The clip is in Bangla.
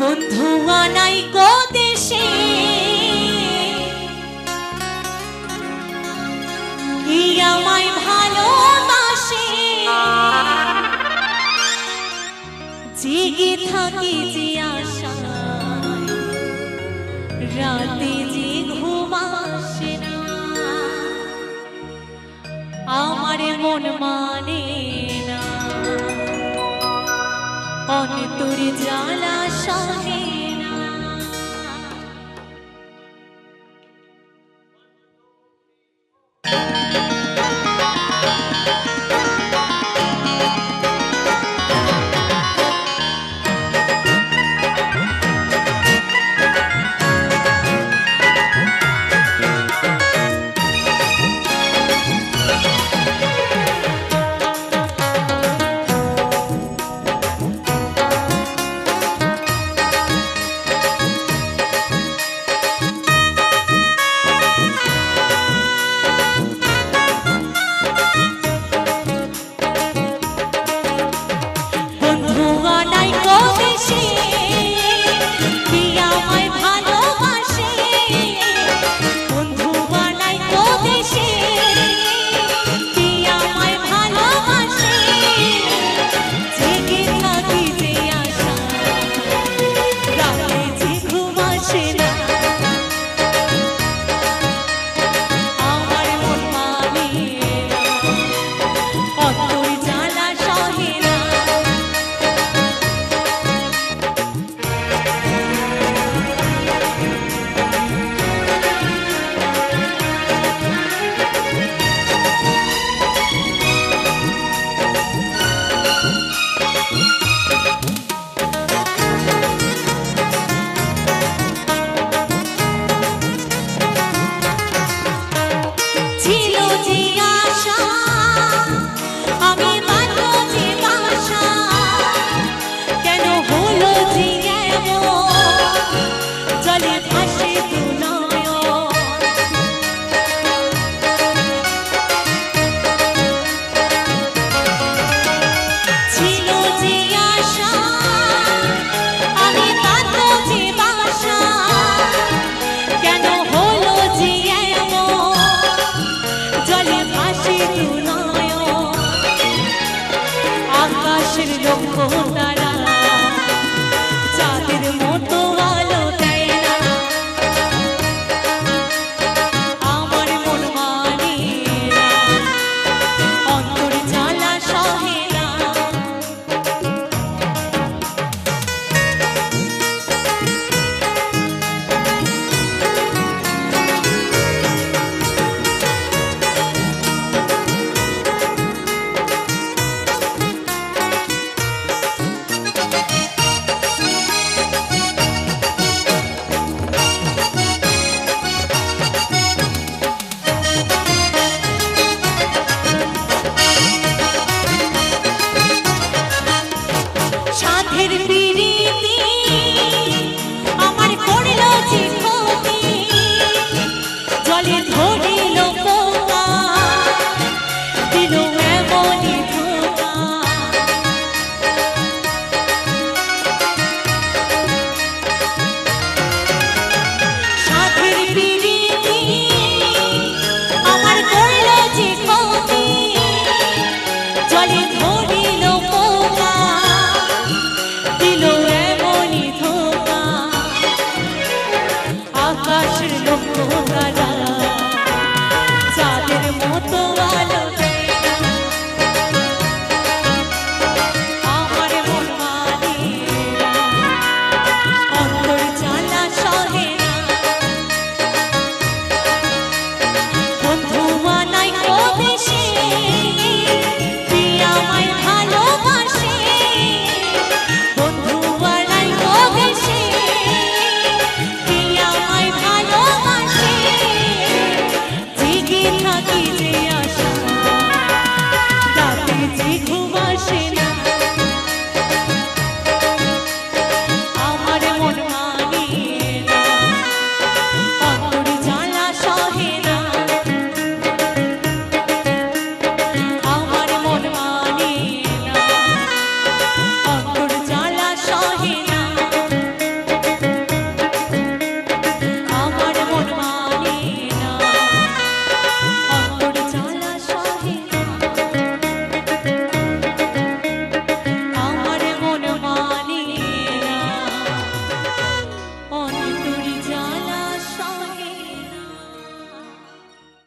বন্ধু আনাই গো দেশে। কি আমায় ভালোবাসে? জিগে থাকি যে আশা রাতে যে ঘুমাসে আমার মন মানে তোর জ্বালা সহে